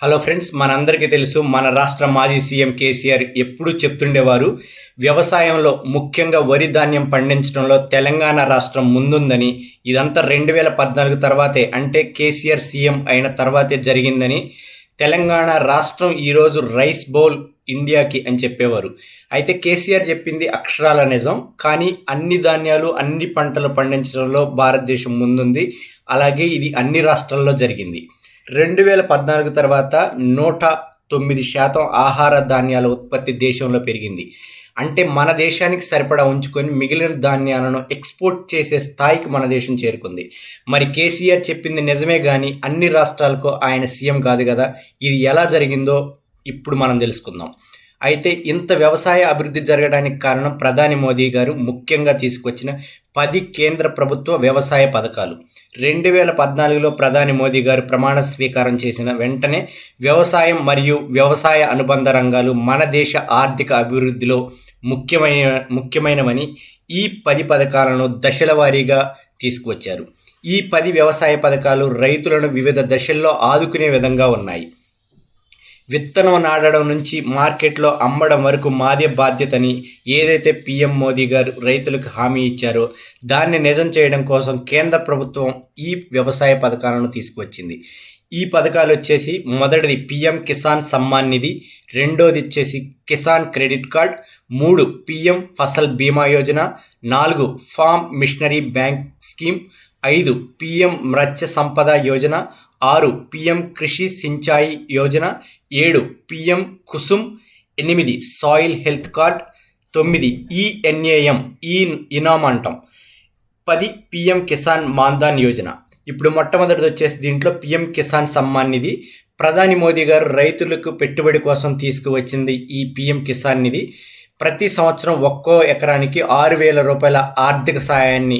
Hello friends మనందరికీ తెలుసు మన రాష్ట్ర మాజీ సీఎం కేసీఆర్ ఎప్పుడూ చెప్తుండేవారు వ్యవసాయంలో ముఖ్యంగా వరి ధాన్యం పండించడంలో తెలంగాణ రాష్ట్రం ముందుందని ఇదంతా రెండు వేల పద్నాలుగు తర్వాతే అంటే కేసీఆర్ సీఎం అయిన తర్వాతే జరిగిందని తెలంగాణ రాష్ట్రం ఈరోజు రైస్ బౌల్ ఇండియాకి అని చెప్పేవారు. అయితే కేసీఆర్ చెప్పింది అక్షరాల నిజం కానీ అన్ని ధాన్యాలు అన్ని పంటలు పండించడంలో భారతదేశం ముందుంది అలాగే ఇది అన్ని రాష్ట్రాల్లో జరిగింది. రెండు వేల పద్నాలుగు తర్వాత నూట తొమ్మిది శాతం ఆహార ధాన్యాల ఉత్పత్తి దేశంలో పెరిగింది. అంటే మన దేశానికి సరిపడా ఉంచుకొని మిగిలిన ధాన్యాలను ఎక్స్పోర్ట్ చేసే స్థాయికి మన దేశం చేరుకుంది. మరి కేసీఆర్ చెప్పింది నిజమే కానీ అన్ని రాష్ట్రాలకు ఆయన సీఎం కాదు కదా. ఇది ఎలా జరిగిందో ఇప్పుడు మనం తెలుసుకుందాం. అయితే ఇంత వ్యవసాయ అభివృద్ధి జరగడానికి కారణం ప్రధాని మోదీ గారు ముఖ్యంగా తీసుకొచ్చిన పది కేంద్ర ప్రభుత్వ వ్యవసాయ పథకాలు. రెండు వేల పద్నాలుగులో ప్రధాని మోదీ గారు ప్రమాణ స్వీకారం చేసిన వెంటనే వ్యవసాయం మరియు వ్యవసాయ అనుబంధ రంగాలు మన దేశ ఆర్థిక అభివృద్ధిలో ముఖ్యమైన ముఖ్యమైనవని ఈ పది పథకాలను దశల వారీగా తీసుకువచ్చారు. ఈ పది వ్యవసాయ పథకాలు రైతులను వివిధ దశల్లో ఆదుకునే విధంగా ఉన్నాయి. విత్తనం నాటడం నుంచి మార్కెట్లో అమ్మడం వరకు మాదే బాధ్యతని ఏదైతే పీఎం మోదీ గారు రైతులకు హామీ ఇచ్చారో దాన్ని నిజం చేయడం కోసం కేంద్ర ప్రభుత్వం ఈ వ్యవసాయ పథకాలను తీసుకువచ్చింది. ఈ పథకాలు వచ్చేసి మొదటిది పిఎం కిసాన్ సమ్మాన్ నిధి రెండోది వచ్చేసి కిసాన్ క్రెడిట్ కార్డ్ మూడు పిఎం ఫసల్ బీమా యోజన నాలుగు ఫామ్ మిషనరీ బ్యాంక్ స్కీమ్ ఐదు పిఎం మత్స్య సంపద యోజన ఆరు పిఎం కృషి సించాయి యోజన ఏడు పిఎం కుసుమ్ ఎనిమిది సాయిల్ హెల్త్ కార్డ్ తొమ్మిది ఈఎన్ఏఎం ఈ ఇనామ్ అంటాం పది పిఎం కిసాన్ మాన్ధాన్ యోజన. ఇప్పుడు మొట్టమొదటిది వచ్చేసి దీంట్లో పిఎం కిసాన్ సమ్మాన్ నిధి. ప్రధాని మోదీ గారు రైతులకు పెట్టుబడి కోసం తీసుకువచ్చింది ఈ పిఎం కిసాన్ నిధి. ప్రతి సంవత్సరం ఒక్కో ఎకరానికి ఆరు వేల రూపాయల ఆర్థిక సహాయాన్ని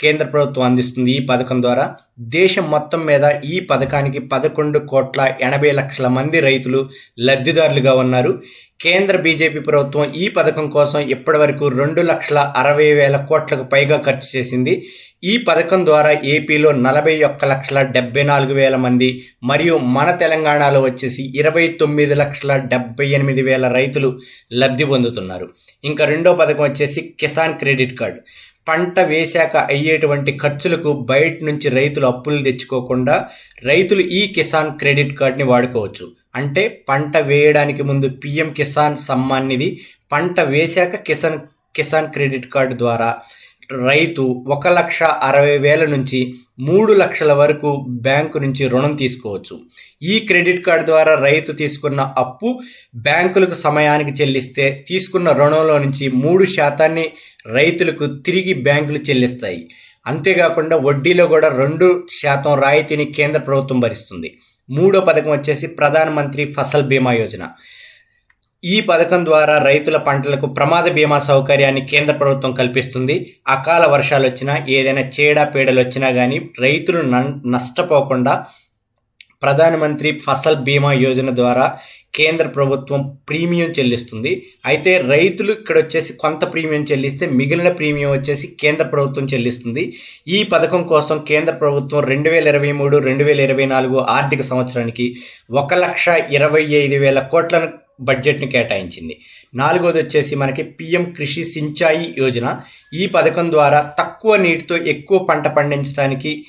కేంద్ర ప్రభుత్వం అందిస్తుంది ఈ పథకం ద్వారా. దేశం మొత్తం మీద ఈ పథకానికి పదకొండు కోట్ల ఎనభై లక్షల మంది రైతులు లబ్ధిదారులుగా ఉన్నారు. కేంద్ర బీజేపీ ప్రభుత్వం ఈ పథకం కోసం ఇప్పటివరకు రెండు లక్షల అరవై వేల కోట్లకు పైగా ఖర్చు చేసింది. ఈ పథకం ద్వారా ఏపీలో నలభై ఒక్క లక్షల డెబ్బై నాలుగు వేల మంది మరియు మన తెలంగాణలో వచ్చేసి ఇరవై తొమ్మిది లక్షల డెబ్బై ఎనిమిది వేల రైతులు లబ్ధి పొందుతున్నారు. ఇంకా రెండో పథకం వచ్చేసి కిసాన్ క్రెడిట్ కార్డ్. పంట వేశాక అయ్యేటువంటి ఖర్చులకు బయట నుంచి రైతులు అప్పులు తెచ్చుకోకుండా రైతులు ఈ కిసాన్ క్రెడిట్ కార్డ్ని వాడుకోవచ్చు. అంటే పంట వేయడానికి ముందు పిఎం కిసాన్ సమ్మాన్ నిధి పంట వేశాక కిసాన్ కిసాన్ క్రెడిట్ కార్డు ద్వారా రైతు ఒక లక్ష అరవై వేల నుంచి మూడు లక్షల వరకు బ్యాంకు నుంచి రుణం తీసుకోవచ్చు. ఈ క్రెడిట్ కార్డు ద్వారా రైతు తీసుకున్న అప్పు బ్యాంకులకు సమయానికి చెల్లిస్తే తీసుకున్న రుణంలో నుంచి మూడు శాతాన్ని రైతులకు తిరిగి బ్యాంకులు చెల్లిస్తాయి. అంతేకాకుండా వడ్డీలో కూడా రెండు శాతం రాయితీని కేంద్ర ప్రభుత్వం భరిస్తుంది. మూడో పథకం వచ్చేసి ప్రధానమంత్రి ఫసల్ బీమా యోజన. ఈ పథకం ద్వారా రైతుల పంటలకు ప్రమాద బీమా సౌకర్యాన్ని కేంద్ర ప్రభుత్వం కల్పిస్తుంది. అకాల వర్షాలు వచ్చినా ఏదైనా చీడ పీడలు వచ్చినా కానీ రైతులు నష్టపోకుండా ప్రధానమంత్రి ఫసల్ బీమా యోజన ద్వారా కేంద్ర ప్రభుత్వం ప్రీమియం చెల్లిస్తుంది. అయితే రైతులు ఇక్కడ వచ్చేసి కొంత ప్రీమియం చెల్లిస్తే మిగిలిన ప్రీమియం వచ్చేసి కేంద్ర ప్రభుత్వం చెల్లిస్తుంది. ఈ పథకం కోసం కేంద్ర ప్రభుత్వం రెండు వేల ఇరవై మూడు రెండు వేల ఇరవై నాలుగు ఆర్థిక సంవత్సరానికి ఒక లక్ష ఇరవై ఐదు వేల కోట్లను బడ్జెట్ని కేటాయించింది. నాలుగోది వచ్చేసి మనకి పిఎం కృషి సించాయి యోజన. ఈ పథకం ద్వారా తక్కువ నీటితో ఎక్కువ పంట పండించడానికి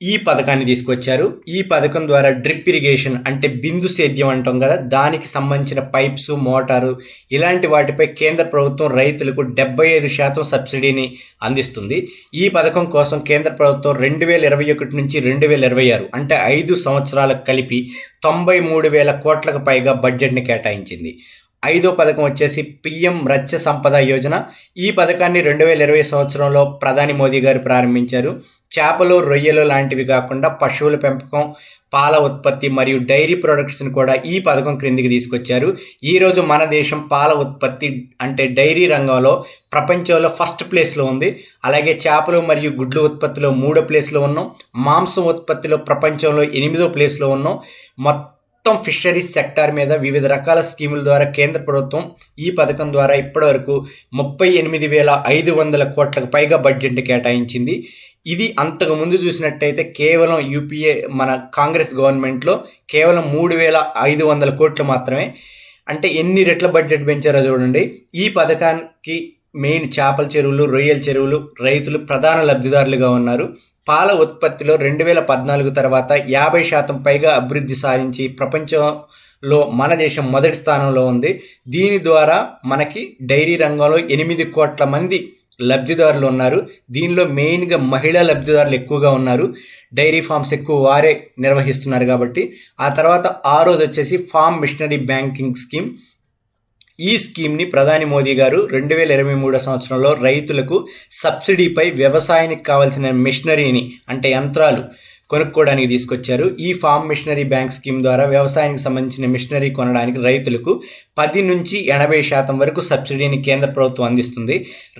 ఈ పథకాన్ని తీసుకొచ్చారు. ఈ పథకం ద్వారా డ్రిప్ ఇరిగేషన్ అంటే బిందు సేద్యం అంటాం కదా దానికి సంబంధించిన పైప్స్ మోటారు ఇలాంటి వాటిపై కేంద్ర ప్రభుత్వం రైతులకు డెబ్బై ఐదు శాతం సబ్సిడీని అందిస్తుంది. ఈ పథకం కోసం కేంద్ర ప్రభుత్వం రెండు వేల ఇరవై ఒకటి నుంచి రెండు వేల ఇరవై ఆరు అంటే ఐదు సంవత్సరాలకు కలిపి తొంభై మూడు వేల కోట్లకు పైగా బడ్జెట్ని కేటాయించింది. ఐదో పథకం వచ్చేసి పిఎం రచ్చ సంపద యోజన. ఈ పథకాన్ని రెండు వేల ఇరవై సంవత్సరంలో ప్రధాని మోదీ గారు ప్రారంభించారు. చేపలు రొయ్యలు లాంటివి కాకుండా పశువుల పెంపకం పాల ఉత్పత్తి మరియు డైరీ ప్రొడక్ట్స్ని కూడా ఈ పథకం క్రిందికి తీసుకొచ్చారు. ఈరోజు మన దేశం పాల ఉత్పత్తి అంటే డైరీ రంగంలో ప్రపంచంలో ఫస్ట్ ప్లేస్లో ఉంది. అలాగే చేపలు మరియు గుడ్లు ఉత్పత్తిలో మూడో ప్లేస్లో ఉన్నాం. మాంసం ఉత్పత్తిలో ప్రపంచంలో ఎనిమిదో ప్లేస్లో ఉన్నాం. మొత్తం మొత్తం ఫిషరీస్ సెక్టార్ మీద వివిధ రకాల స్కీముల ద్వారా కేంద్ర ప్రభుత్వం ఈ పథకం ద్వారా ఇప్పటివరకు ముప్పై ఎనిమిది వేల ఐదు వందల కోట్లకు పైగా బడ్జెట్ కేటాయించింది. ఇది అంతకు ముందు చూసినట్టయితే కేవలం యూపీఏ మన కాంగ్రెస్ గవర్నమెంట్లో కేవలం మూడు వేల ఐదు వందల కోట్లు మాత్రమే. అంటే ఎన్ని రెట్ల బడ్జెట్ పెంచారో చూడండి. ఈ పథకానికి మెయిన్ చేపల చెరువులు రొయ్యల చెరువులు రైతులు ప్రధాన లబ్ధిదారులుగా ఉన్నారు. పాల ఉత్పత్తిలో రెండు వేల పద్నాలుగు తర్వాత యాభై శాతం పైగా అభివృద్ధి సాధించి ప్రపంచంలో మన దేశం మొదటి స్థానంలో ఉంది. దీని ద్వారా మనకి డైరీ రంగంలో ఎనిమిది కోట్ల మంది లబ్ధిదారులు ఉన్నారు. దీనిలో మెయిన్గా మహిళా లబ్ధిదారులు ఎక్కువగా ఉన్నారు. డైరీ ఫార్మ్స్ ఎక్కువ వారే నిర్వహిస్తున్నారు కాబట్టి. ఆ తర్వాత ఆరోది వచ్చేసి ఫామ్ మిషనరీ బ్యాంకింగ్ స్కీమ్. ఈ స్కీమ్ని ప్రధాని మోదీ గారు రెండు వేల ఇరవై మూడో సంవత్సరంలో రైతులకు సబ్సిడీపై వ్యవసాయానికి కావాల్సిన మిషనరీని అంటే యంత్రాలు కొనుక్కోవడానికి తీసుకొచ్చారు. ఈ ఫామ్ మిషనరీ బ్యాంక్ స్కీమ్ ద్వారా వ్యవసాయానికి సంబంధించిన మిషనరీ కొనడానికి రైతులకు పది నుంచి ఎనభై శాతం వరకు సబ్సిడీని కేంద్ర ప్రభుత్వం అందిస్తుంది.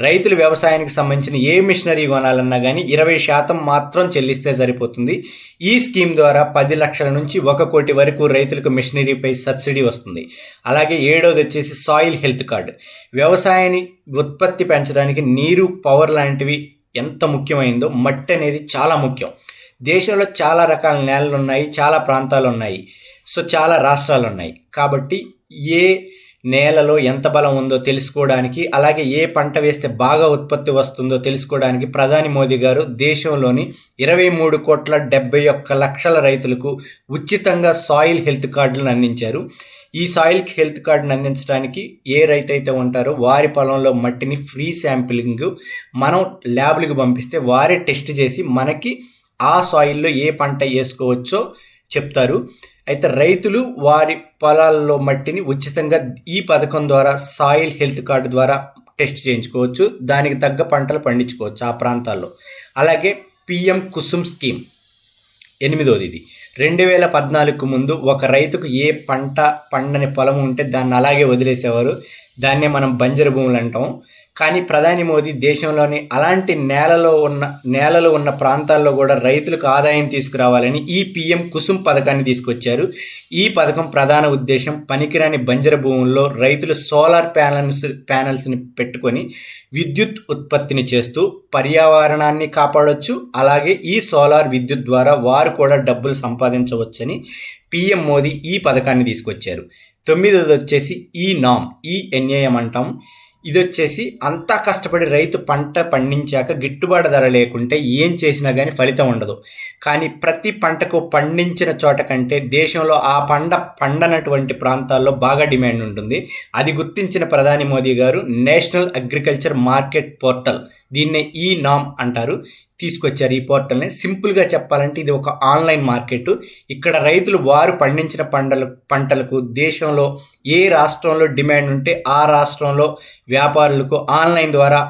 రైతులు వ్యవసాయానికి సంబంధించిన ఏ మిషనరీ కొనాలన్నా కానీ ఇరవై శాతం మాత్రం చెల్లిస్తే సరిపోతుంది. ఈ స్కీమ్ ద్వారా పది లక్షల నుంచి ఒక కోటి వరకు రైతులకు మిషనరీపై సబ్సిడీ వస్తుంది. అలాగే ఏడోది వచ్చేసి సాయిల్ హెల్త్ కార్డు. వ్యవసాయాన్ని ఉత్పత్తి పెంచడానికి నీరు పవర్ లాంటివి ఎంత ముఖ్యమైందో మట్టి అనేది చాలా ముఖ్యం. దేశంలో చాలా రకాల నేలలు ఉన్నాయి చాలా ప్రాంతాలు ఉన్నాయి సో చాలా రాష్ట్రాలు ఉన్నాయి కాబట్టి ఏ నేలలో ఎంత బలం ఉందో తెలుసుకోవడానికి అలాగే ఏ పంట వేస్తే బాగా ఉత్పత్తి వస్తుందో తెలుసుకోవడానికి ప్రధాని మోదీ గారు దేశంలోని ఇరవై మూడు కోట్ల డెబ్బై ఒక్క లక్షల రైతులకు ఉచితంగా సాయిల్ హెల్త్ కార్డులను అందించారు. ఈ సాయిల్ హెల్త్ కార్డును అందించడానికి ఏ రైతు అయితే ఉంటారో వారి పొలంలో మట్టిని ఫ్రీ శాంపిలింగ్ మనం ల్యాబ్లకు పంపిస్తే వారే టెస్ట్ చేసి మనకి ఆ సాయిల్లో ఏ పంట వేసుకోవచ్చో చెప్తారు. అయితే రైతులు వారి పొలాల్లో మట్టిని ఉచితంగా ఈ పథకం ద్వారా సాయిల్ హెల్త్ కార్డు ద్వారా టెస్ట్ చేయించుకోవచ్చు. దానికి తగ్గ పంటలు పండించుకోవచ్చు ఆ ప్రాంతాల్లో. అలాగే పిఎం కుసుమ్ స్కీమ్ ఎనిమిదోది ఇది. రెండు వేల పద్నాలుగుకు ముందు ఒక రైతుకు ఏ పంట పండని పొలం ఉంటే దాన్ని అలాగే వదిలేసేవారు. దాన్నే మనం బంజరు భూములు అంటాం. కానీ ప్రధాని మోదీ దేశంలోని అలాంటి నేలలో ఉన్న నేలలు ఉన్న ప్రాంతాల్లో కూడా రైతులకు ఆదాయం తీసుకురావాలని ఈ పిఎం కుసుమ్ పథకాన్ని తీసుకొచ్చారు. ఈ పథకం ప్రధాన ఉద్దేశం పనికిరాని బంజర భూముల్లో రైతులు సోలార్ ప్యానల్స్ ప్యానల్స్ని పెట్టుకొని విద్యుత్ ఉత్పత్తిని చేస్తూ పర్యావరణాన్ని కాపాడవచ్చు అలాగే ఈ సోలార్ విద్యుత్ ద్వారా వారు కూడా డబ్బులు సంపాదించవచ్చని పిఎం మోదీ ఈ పథకాన్ని తీసుకొచ్చారు. తొమ్మిదోది వచ్చేసి ఈ నామ్ ఈ ఎన్ఏఎం అంటాం. ఇది వచ్చేసి అంతా కష్టపడి రైతు పంట పండించాక గిట్టుబాటు ధర లేకుంటే ఏం చేసినా కానీ ఫలితం ఉండదు. కానీ ప్రతి పంటకు పండించిన చోట కంటే దేశంలో ఆ పంట పండనటువంటి ప్రాంతాల్లో బాగా డిమాండ్ ఉంటుంది. అది గుర్తించిన ప్రధాని మోదీ గారు నేషనల్ అగ్రికల్చర్ మార్కెట్ పోర్టల్ దీన్నే ఈ నామ్ అంటారు. తీసుకొచ్చారు ఈ పోర్టల్ని. సింపుల్గా చెప్పాలంటే ఇది ఒక ఆన్లైన్ మార్కెట్. ఇక్కడ రైతులు వారు పండించిన పంటలు పంటలకు దేశంలో ఏ రాష్ట్రంలో డిమాండ్ ఉంటే ఆ రాష్ట్రంలో వ్యాపారులకు ఆన్లైన్ ద్వారా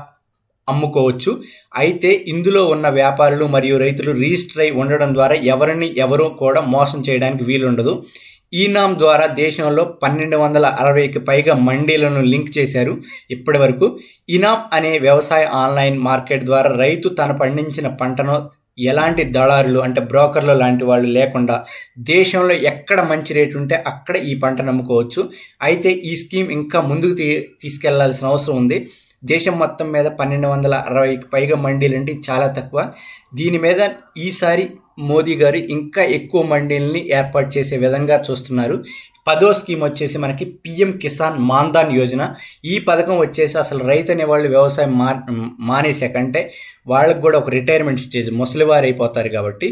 అమ్ముకోవచ్చు. అయితే ఇందులో ఉన్న వ్యాపారులు మరియు రైతులు రిజిస్టర్ అయి ఉండడం ద్వారా ఎవరిని ఎవరు కూడా మోసం చేయడానికి వీలుండదు. ఈనామ్ ద్వారా దేశంలో పన్నెండు వందల అరవైకి పైగా మండీలను లింక్ చేశారు. ఇప్పటి వరకు ఇనామ్ అనే వ్యవసాయ ఆన్లైన్ మార్కెట్ ద్వారా రైతు తను పండించిన పంటను ఎలాంటి దళారులు అంటే బ్రోకర్లు లాంటి వాళ్ళు లేకుండా దేశంలో ఎక్కడ మంచి రేటు ఉంటే అక్కడ ఈ పంట నమ్ముకోవచ్చు. అయితే ఈ స్కీమ్ ఇంకా ముందుకు తీ తీసుకెళ్ళాల్సిన అవసరం ఉంది. దేశం మొత్తం మీద పన్నెండు వందల అరవైకి పైగా మండీలు అంటే చాలా తక్కువ. దీని మీద ఈసారి మోదీ గారు ఇంకా ఎక్కువ మండీలని ఏర్పాటు చేసే విధంగా చూస్తున్నారు. పదో స్కీమ్ వచ్చేసి మనకి పిఎం కిసాన్ మాన్దాన్ యోజన. ఈ పథకం వచ్చేసి అసలు రైతు అనేవాళ్ళు వ్యవసాయం మా మానేసాకంటే వాళ్ళకి కూడా ఒక రిటైర్మెంట్ స్టేజ్ ముసలివారు అయిపోతారు కాబట్టి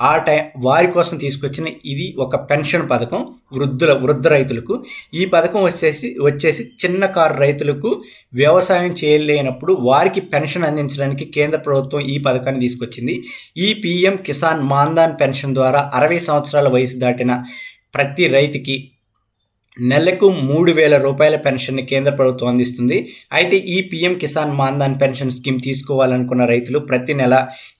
ఆ టైం వారి కోసం తీసుకొచ్చిన ఇది ఒక పెన్షన్ పథకం వృద్ధుల వృద్ధ రైతులకు. ఈ పథకం వచ్చేసి వచ్చేసి చిన్న కారు రైతులకు వ్యవసాయం చేయలేనప్పుడు వారికి పెన్షన్ అందించడానికి కేంద్ర ప్రభుత్వం ఈ పథకాన్ని తీసుకొచ్చింది. ఈ పిఎం కిసాన్ మాన్దాన్ పెన్షన్ ద్వారా అరవై సంవత్సరాల వయసు దాటిన ప్రతి రైతుకి నెలకు మూడు వేల రూపాయల పెన్షన్ని కేంద్ర ప్రభుత్వం అందిస్తుంది. అయితే ఈ PM Kisan Maandhan pension scheme తీసుకోవాలనుకున్న రైతులు ప్రతి నెల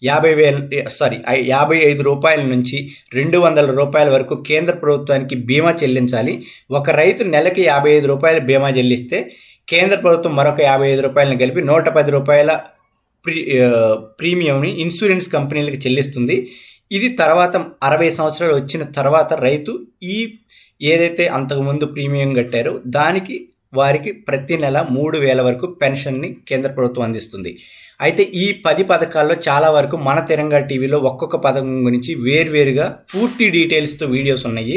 యాభై వేల సారీ యాభై ఐదు రూపాయల నుంచి రెండు వందల రూపాయల వరకు కేంద్ర ప్రభుత్వానికి బీమా చెల్లించాలి. ఒక రైతు నెలకి యాభై ఐదు రూపాయల బీమా చెల్లిస్తే కేంద్ర ప్రభుత్వం మరొక యాభై ఐదు రూపాయలను కలిపి నూట పది రూపాయల ప్రీ ప్రీమియంని ఇన్సూరెన్స్ కంపెనీలకు చెల్లిస్తుంది. ఇది తర్వాత అరవై సంవత్సరాలు వచ్చిన తర్వాత రైతు ఈ ఏదైతే అంతకుముందు ప్రీమియం కట్టారో దానికి వారికి ప్రతి నెల మూడు వేల వరకు పెన్షన్ని కేంద్ర ప్రభుత్వం అందిస్తుంది. అయితే ఈ పది పథకాల్లో చాలా వరకు మన తెలంగాణ టీవీలో ఒక్కొక్క పథకం గురించి వేర్వేరుగా పూర్తి డీటెయిల్స్తో వీడియోస్ ఉన్నాయి.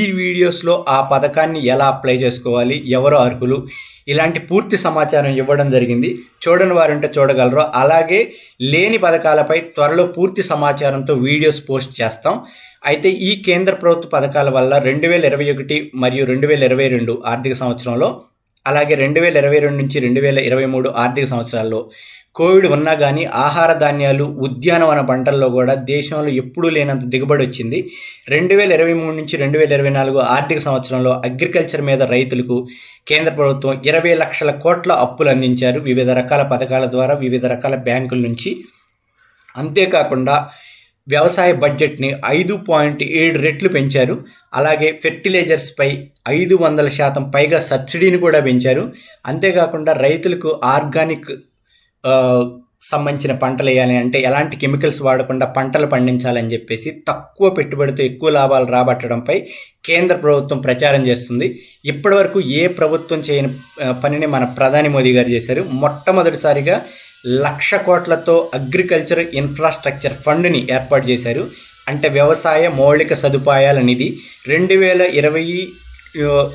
ఈ వీడియోస్లో ఆ పథకాన్ని ఎలా అప్లై చేసుకోవాలి ఎవరు అర్హులు ఇలాంటి పూర్తి సమాచారం ఇవ్వడం జరిగింది. చూడని వారుంటే చూడగలరు. అలాగే లేని పథకాలపై త్వరలో పూర్తి సమాచారంతో వీడియోస్ పోస్ట్ చేస్తాం. అయితే ఈ కేంద్ర ప్రభుత్వ పథకాల వల్ల రెండు వేల ఇరవై ఒకటి మరియు రెండు వేల ఇరవై రెండు ఆర్థిక సంవత్సరంలో అలాగే రెండు వేల ఇరవై రెండు నుంచి రెండు వేల ఇరవై మూడు ఆర్థిక సంవత్సరాల్లో కోవిడ్ ఉన్నా కానీ ఆహార ధాన్యాలు ఉద్యానవన పంటల్లో కూడా దేశంలో ఎప్పుడూ లేనంత దిగుబడి వచ్చింది. రెండు వేల ఇరవై మూడు నుంచి రెండు వేల ఇరవై నాలుగు ఆర్థిక సంవత్సరంలో అగ్రికల్చర్ మీద రైతులకు కేంద్ర ప్రభుత్వం ఇరవై లక్షల కోట్ల అప్పులు అందించారు. వివిధ రకాల పథకాల ద్వారా వివిధ రకాల బ్యాంకుల నుంచి. అంతేకాకుండా వ్యవసాయ బడ్జెట్ని ఐదు పాయింట్ ఏడు రెట్లు పెంచారు. అలాగే ఫెర్టిలైజర్స్పై ఐదు వందల శాతం పైగా సబ్సిడీని కూడా పెంచారు. అంతేకాకుండా రైతులకు ఆర్గానిక్ సంబంధించిన పంటలు వేయాలి అంటే ఎలాంటి కెమికల్స్ వాడకుండా పంటలు పండించాలని చెప్పేసి తక్కువ పెట్టుబడితో ఎక్కువ లాభాలు రాబట్టడంపై కేంద్ర ప్రభుత్వం ప్రచారం చేస్తుంది. ఇప్పటివరకు ఏ ప్రభుత్వం చేయని పనిని మన ప్రధాని మోదీ గారు చేశారు. మొట్టమొదటిసారిగా లక్ష కోట్లతో అగ్రికల్చర్ ఇన్ఫ్రాస్ట్రక్చర్ ఫండ్ని ఏర్పాటు చేశారు. అంటే వ్యవసాయ మౌలిక సదుపాయాల నిధి రెండు వేల ఇరవై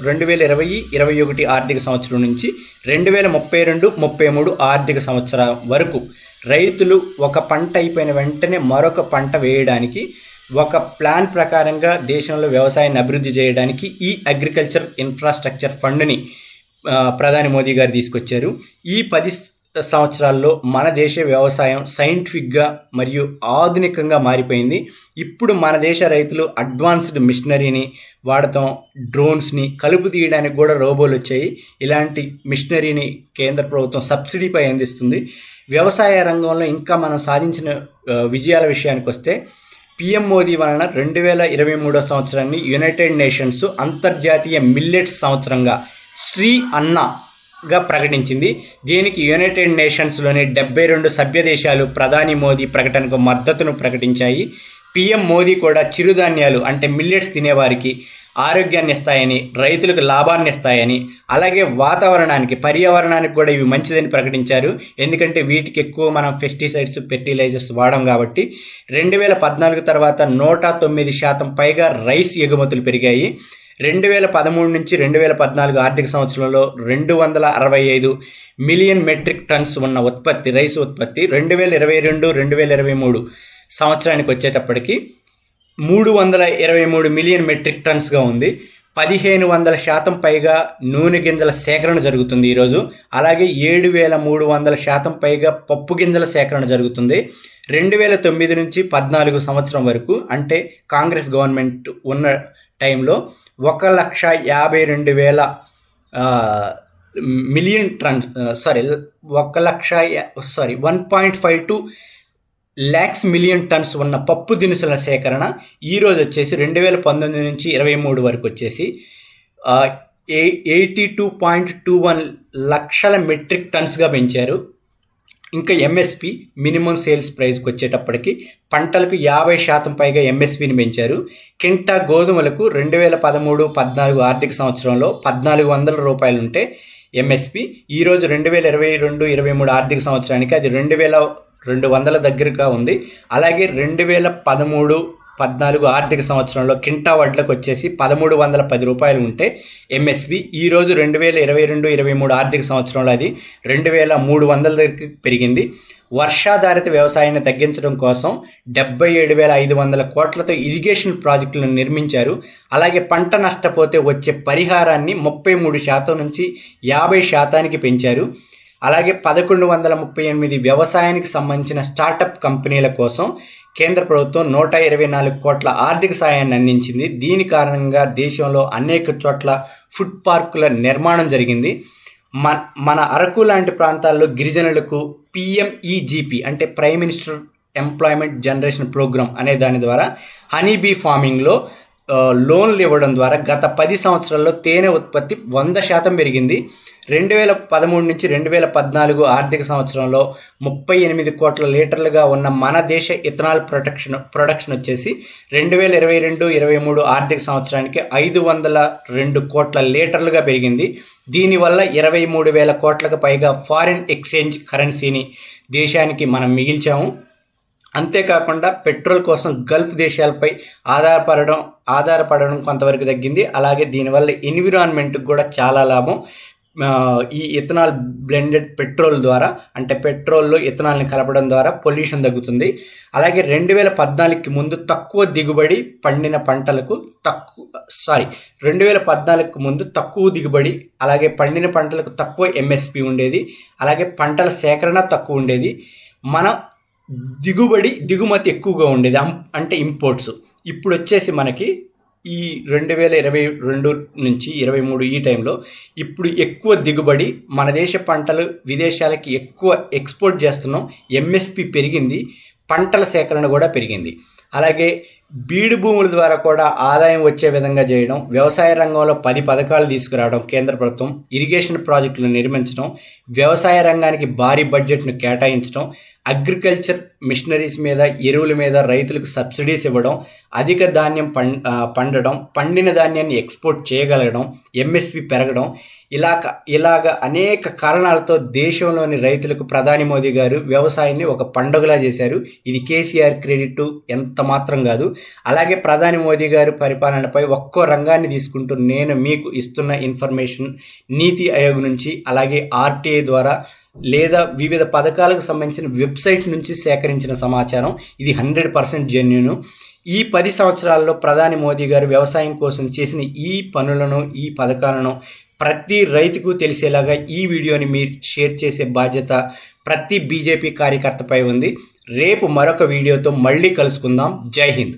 రెండు వేల ఇరవై ఇరవై ఒకటి ఆర్థిక సంవత్సరం నుంచి రెండు వేల ముప్పై రెండు ముప్పై మూడు ఆర్థిక సంవత్సరం వరకు రైతులు ఒక పంట అయిపోయిన వెంటనే మరొక పంట వేయడానికి ఒక ప్లాన్ ప్రకారంగా దేశంలో వ్యవసాయాన్ని అభివృద్ధి చేయడానికి ఈ అగ్రికల్చర్ ఇన్ఫ్రాస్ట్రక్చర్ ఫండ్ని ప్రధాని మోదీ గారు తీసుకొచ్చారు. ఈ పది సంవత్సరాల్లో మన దేశ వ్యవసాయం సైంటిఫిక్గా మరియు ఆధునికంగా మారిపోయింది. ఇప్పుడు మన దేశ రైతులు అడ్వాన్స్డ్ మిషనరీని వాడతాం డ్రోన్స్ని కలుపు తీయడానికి కూడా రోబోలు వచ్చాయి. ఇలాంటి మిషనరీని కేంద్ర ప్రభుత్వం సబ్సిడీపై అందిస్తుంది. వ్యవసాయ రంగంలో ఇంకా మనం సాధించిన విజయాల విషయానికి వస్తే పిఎం మోదీ వలన రెండు వేల ఇరవై మూడో సంవత్సరాన్ని యునైటెడ్ నేషన్స్ అంతర్జాతీయ మిల్లెట్స్ సంవత్సరంగా శ్రీ అన్న గా ప్రకటించింది. దీనికి యునైటెడ్ నేషన్స్లోని డెబ్బై రెండు సభ్య దేశాలు ప్రధాని మోదీ ప్రకటనకు మద్దతును ప్రకటించాయి. పిఎం మోదీ కూడా చిరుధాన్యాలు అంటే మిల్లెట్స్ తినేవారికి ఆరోగ్యాన్ని ఇస్తాయని రైతులకు లాభాన్ని ఇస్తాయని అలాగే వాతావరణానికి పర్యావరణానికి కూడా ఇవి మంచిదని ప్రకటించారు. ఎందుకంటే వీటికి ఎక్కువ మనం పెస్టిసైడ్స్ ఫెర్టిలైజర్స్ వాడం కాబట్టి. రెండు వేల పద్నాలుగు తర్వాత నూట తొమ్మిది శాతం పైగా రైస్ ఎగుమతులు పెరిగాయి. రెండు వేల పదమూడు నుంచి రెండు వేల పద్నాలుగు ఆర్థిక సంవత్సరంలో రెండు వందల అరవై ఐదు మిలియన్ మెట్రిక్ టన్స్ ఉన్న ఉత్పత్తి రైస్ ఉత్పత్తి రెండు వేల ఇరవై రెండు రెండు వేల ఇరవై మూడు సంవత్సరానికి వచ్చేటప్పటికి మూడు వందల ఇరవై మూడు మిలియన్ మెట్రిక్ టన్స్గా ఉంది. పదిహేను వందల శాతం పైగా నూనె గింజల సేకరణ జరుగుతుంది ఈరోజు. అలాగే ఏడు వేల మూడు వందల శాతం పైగా పప్పు గింజల సేకరణ జరుగుతుంది. రెండు వేల తొమ్మిది నుంచి పద్నాలుగు సంవత్సరం వరకు అంటే కాంగ్రెస్ గవర్నమెంట్ ఉన్న టైంలో ఒక లక్ష యాభై రెండు వేల మిలియన్ ట్రాన్స్ సారీ ఒక lakh sorry one point five two lakhs million tons ఉన్న పప్పు దినుసుల సేకరణ ఈరోజు వచ్చేసి రెండు వేల పంతొమ్మిది నుంచి ఇరవై మూడు వరకు వచ్చేసి eighty two point two one లక్షల మెట్రిక్ టన్స్గా పెంచారు. ఇంకా ఎంఎస్పి మినిమం సేల్స్ ప్రైస్కి వచ్చేటప్పటికి పంటలకు యాభై శాతం పైగా ఎంఎస్పిని పెంచారు. కింటా గోధుమలకు రెండు వేల పదమూడు పద్నాలుగు ఆర్థిక సంవత్సరంలో పద్నాలుగు వందల రూపాయలు ఉంటే ఎంఎస్పి ఈరోజు రెండు వేల ఇరవై రెండు ఇరవై మూడు ఆర్థిక సంవత్సరానికి అది రెండు వేల రెండు వందల దగ్గరగా ఉంది. అలాగే రెండు వేల పదమూడు పద్నాలుగు ఆర్థిక సంవత్సరంలో కింటా వడ్లకు వచ్చేసి పదమూడు వందల పది రూపాయలు ఉంటే ఎంఎస్పి ఈరోజు రెండు వేల ఇరవై రెండు ఇరవై మూడు ఆర్థిక సంవత్సరంలో అది రెండు వేల మూడు వందల దగ్గరికి పెరిగింది. వర్షాధారిత వ్యవసాయాన్ని తగ్గించడం కోసం డెబ్బై ఏడు వేల ఐదు వందల కోట్లతో ఇరిగేషన్ ప్రాజెక్టులను నిర్మించారు. అలాగే పంట నష్టపోతే వచ్చే పరిహారాన్ని ముప్పై మూడు శాతం నుంచి యాభై శాతానికి పెంచారు. అలాగే పదకొండు వందల ముప్పై ఎనిమిది వ్యవసాయానికి సంబంధించిన స్టార్టప్ కంపెనీల కోసం కేంద్ర ప్రభుత్వం నూట ఇరవై నాలుగు కోట్ల ఆర్థిక సాయాన్ని అందించింది. దీని కారణంగా దేశంలో అనేక చోట్ల ఫుడ్ పార్కుల నిర్మాణం జరిగింది. మన మన అరకు లాంటి ప్రాంతాల్లో గిరిజనులకు పిఎంఈజీపీ అంటే prime minister employment generation programme అనే దాని ద్వారా హనీబీ ఫార్మింగ్లో లోన్లు ఇవ్వడం ద్వారా గత పది సంవత్సరాల్లో తేనె ఉత్పత్తి వంద శాతం పెరిగింది. రెండు వేల పదమూడు నుంచి రెండు వేల పద్నాలుగు ఆర్థిక సంవత్సరంలో ముప్పై ఎనిమిది కోట్ల లీటర్లుగా ఉన్న మన దేశ ఇథనాల్ ప్రొటెక్షన్ ప్రొడక్షన్ వచ్చేసి రెండు వేల ఇరవై రెండు ఇరవై మూడు ఆర్థిక సంవత్సరానికి ఐదు వందల రెండు కోట్ల లీటర్లుగా పెరిగింది. దీనివల్ల ఇరవై మూడు వేల కోట్లకు పైగా ఫారిన్ ఎక్స్చేంజ్ కరెన్సీని దేశానికి మనం మిగిల్చాము. అంతేకాకుండా పెట్రోల్ కోసం గల్ఫ్ దేశాలపై ఆధారపడడం ఆధారపడడం కొంతవరకు తగ్గింది. అలాగే దీనివల్ల ఎన్విరాన్మెంట్కి కూడా చాలా లాభం. ఈ ఇథనాల్ బ్లెండెడ్ పెట్రోల్ ద్వారా అంటే పెట్రోల్లో ఇథనాల్ని కలపడం ద్వారా పొల్యూషన్ తగ్గుతుంది. అలాగే రెండు వేల పద్నాలుగుకి ముందు తక్కువ దిగుబడి పండిన పంటలకు తక్కువ సారీ రెండు వేల పద్నాలుగుకి ముందు తక్కువ దిగుబడి అలాగే పండిన పంటలకు తక్కువ ఎంఎస్పి ఉండేది. అలాగే పంటల సేకరణ తక్కువ ఉండేది. మన దిగుబడి దిగుమతి ఎక్కువగా ఉండేది. అంటే ఇంపోర్ట్స్ ఇప్పుడు వచ్చేసి మనకి ఈ రెండు వేల ఇరవై రెండు నుంచి ఇరవై మూడు ఈ టైంలో ఇప్పుడు ఎక్కువ దిగుబడి మన దేశ పంటలు విదేశాలకి ఎక్కువ ఎక్స్పోర్ట్ చేస్తున్నాం. ఎంఎస్పి పెరిగింది. పంటల సేకరణ కూడా పెరిగింది. అలాగే బీడు భూముల ద్వారా కూడా ఆదాయం వచ్చే విధంగా చేయడం వ్యవసాయ రంగంలో పది పథకాలు తీసుకురావడం కేంద్ర ప్రభుత్వం ఇరిగేషన్ ప్రాజెక్టులు నిర్మించడం వ్యవసాయ రంగానికి భారీ బడ్జెట్ను కేటాయించడం అగ్రికల్చర్ మిషనరీస్ మీద ఎరువుల మీద రైతులకు సబ్సిడీస్ ఇవ్వడం అధిక ధాన్యం పం పండడం పండిన ధాన్యాన్ని ఎక్స్పోర్ట్ చేయగలగడం ఎంఎస్పి పెరగడం ఇలాగ ఇలాగ అనేక కారణాలతో దేశంలోని రైతులకు ప్రధాని మోదీ గారు వ్యవసాయాన్ని ఒక పండుగలా చేశారు. ఇది కేసీఆర్ క్రెడిట్ ఎంత మాత్రం కాదు. అలాగే ప్రధాని మోదీ గారు పరిపాలనపై ఒక్కో రంగాన్ని తీసుకుంటూ నేను మీకు ఇస్తున్న ఇన్ఫర్మేషన్ నీతి ఆయోగ్ నుంచి అలాగే ఆర్టీఐ ద్వారా లేదా వివిధ పథకాలకు సంబంధించిన వెబ్సైట్ నుంచి సేకరించిన సమాచారం. ఇది హండ్రెడ్ పర్సెంట్ జెన్యును. ఈ పది సంవత్సరాల్లో ప్రధాని మోదీ గారు వ్యవసాయం కోసం చేసిన ఈ పనులను ఈ పథకాలను ప్రతి రైతుకు తెలిసేలాగా ఈ వీడియోని మీరు షేర్ చేసే బాధ్యత ప్రతి బీజేపీ కార్యకర్తపై ఉంది. రేపు మరొక వీడియోతో మళ్ళీ కలుసుకుందాం. జై హింద్.